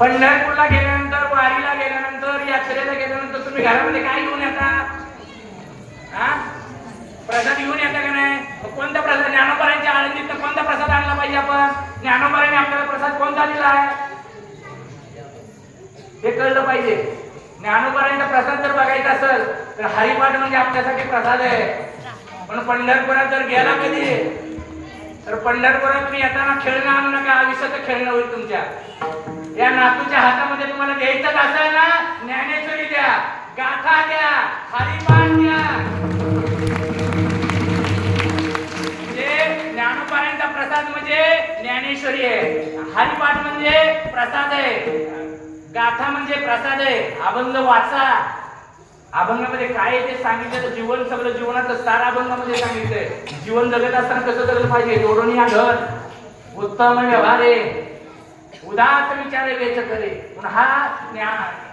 पंढरपूरला गेल्यानंतर वारीला गेल्यानंतर यात्रेला गेल्यानंतर तुम्ही घरामध्ये काय घेऊन येता? हा प्रसाद घेऊन येता का नाही? कोणता प्रसाद? ज्ञानोपरांच्या आळंदीत कोणता प्रसाद आणला पाहिजे आपण? ज्ञानोबारांनी आपल्याला प्रसाद कोणता दिला आहे? हे कळलं पाहिजे. ज्ञानोपरांचा प्रसाद जर बघायचा असेल तर हरिपाठ म्हणजे आपल्यासाठी प्रसाद आहे. पण पंढरपुरात जर गेला कधी तर पंढरपुरात तुम्ही येताना खेळणं आणू नका. आयुष्याचं खेळणं होईल तुमच्या. या नातूच्या हातामध्ये तुम्हाला द्यायचं असेल ना? ज्ञानेश्वरी द्या गाथा द्या हरिपाठ द्या. म्हणजे प्रसाद म्हणजे ज्ञानेश्वरी आहे. हरिपाठ म्हणजे प्रसाद आहे. गाथा म्हणजे प्रसाद आहे. अभंग वाचा. अभंगामध्ये काय ते सांगितलं जीवन सगळं जीवनाचं सार अभंगामध्ये सांगितलंय. जीवन जगत असताना कसं जगलं पाहिजे? जोडून या घर. उत्तम व्यवहार आहे. उदात विचार वेच करे. पण हा ज्ञान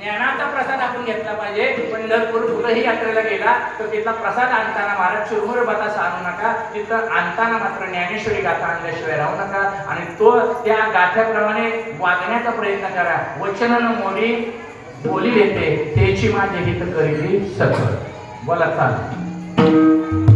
ज्ञानाचा प्रसाद आपण घेतला पाहिजे. पंढरपूर कुठंही यात्रेला गेला तर तिथला प्रसाद आणताना महाराज चुरमुर बतासा आणू नका. तिथं आणताना मात्र ज्ञानेश्वरी गाथा आणल्याशिवाय राहू नका. आणि तो त्या गाथ्याप्रमाणे वागण्याचा प्रयत्न करा. वचन मोडी बोली येते त्याची माझी हित करीली सकळ बोला चाल.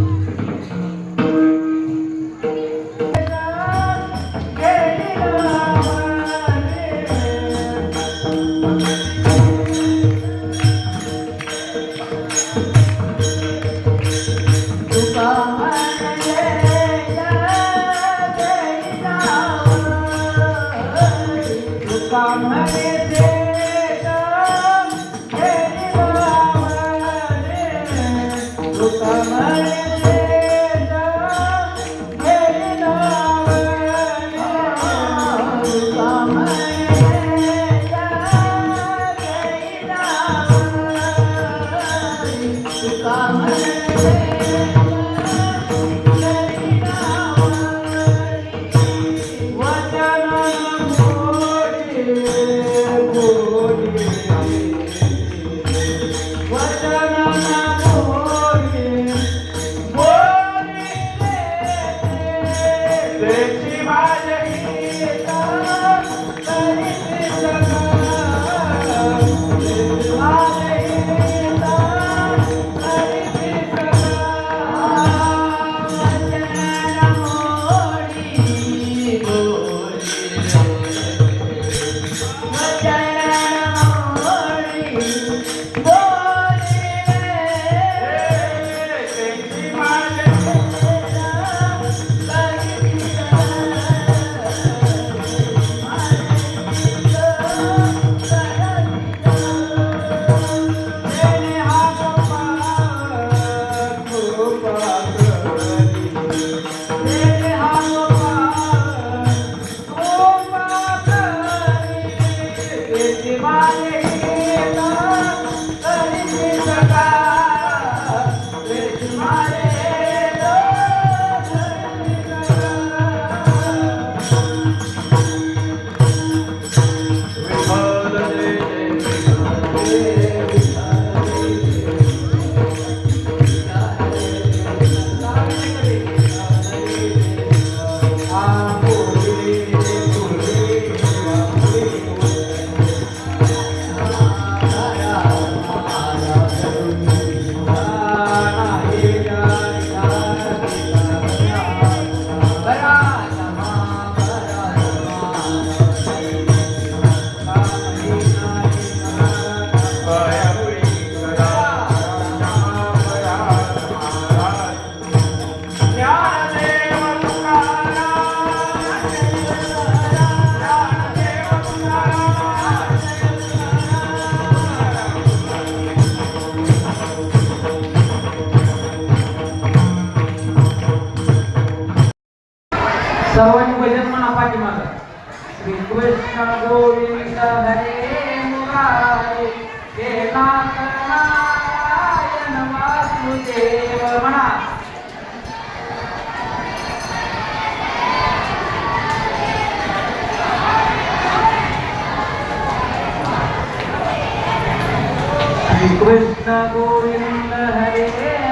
कृष्ण गोविंद हरे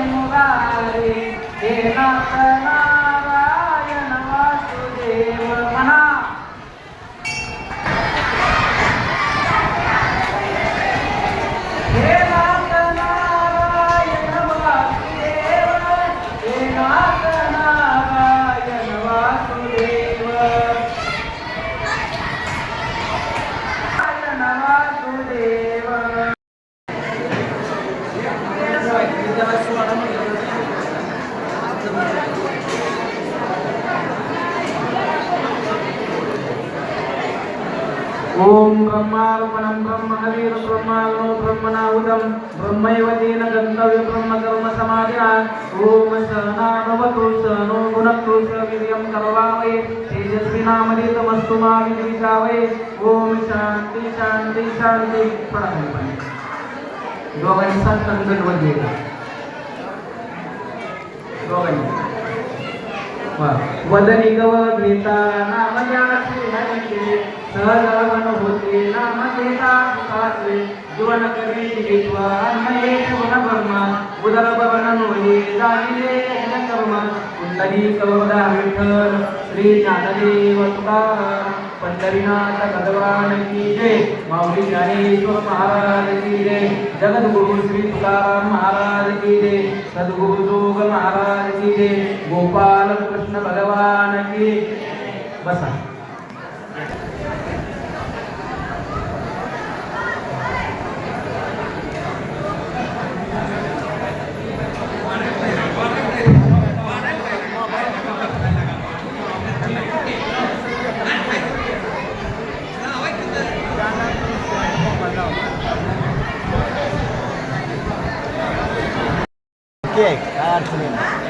मुरारे हे नाथ ओम ब्रह्मार्पणं ब्रह्म हवीर ब्रह्माग्नो ब्रह्मणाहुतं ब्रह्मैव तेन गन्तव्य ब्रह्मकर्म समाधिना ओम सहना भवतु सहनो भुनक्तु स वीर्यं करवावै तेजस्विनामदितमस्तु मा विद्विषावै ओम शांती शांती शांती पडा खाली पाणी दोघांनी सात कंकण मध्ये दोघांनी वा. वदनी गव घेता नाम ज्याची हरिचे सहज मन होते नाम देता सुखाचे जीवन करी विश्वान गुण कर्मा उदर भवन नोहे जाणिले कर्म कुंडली कवदा विठ्ठल श्री ज्ञानदेव तुकाराम पंढरीनाथ भगवान की जय माऊली ज्ञानेश्वर महाराज की जय जगद्गुरु श्री तुकाराम महाराज की जय। सद्गुरु जोग महाराज की जय। गोपाल कृष्ण भगवान की बसा। gig, ad hominem.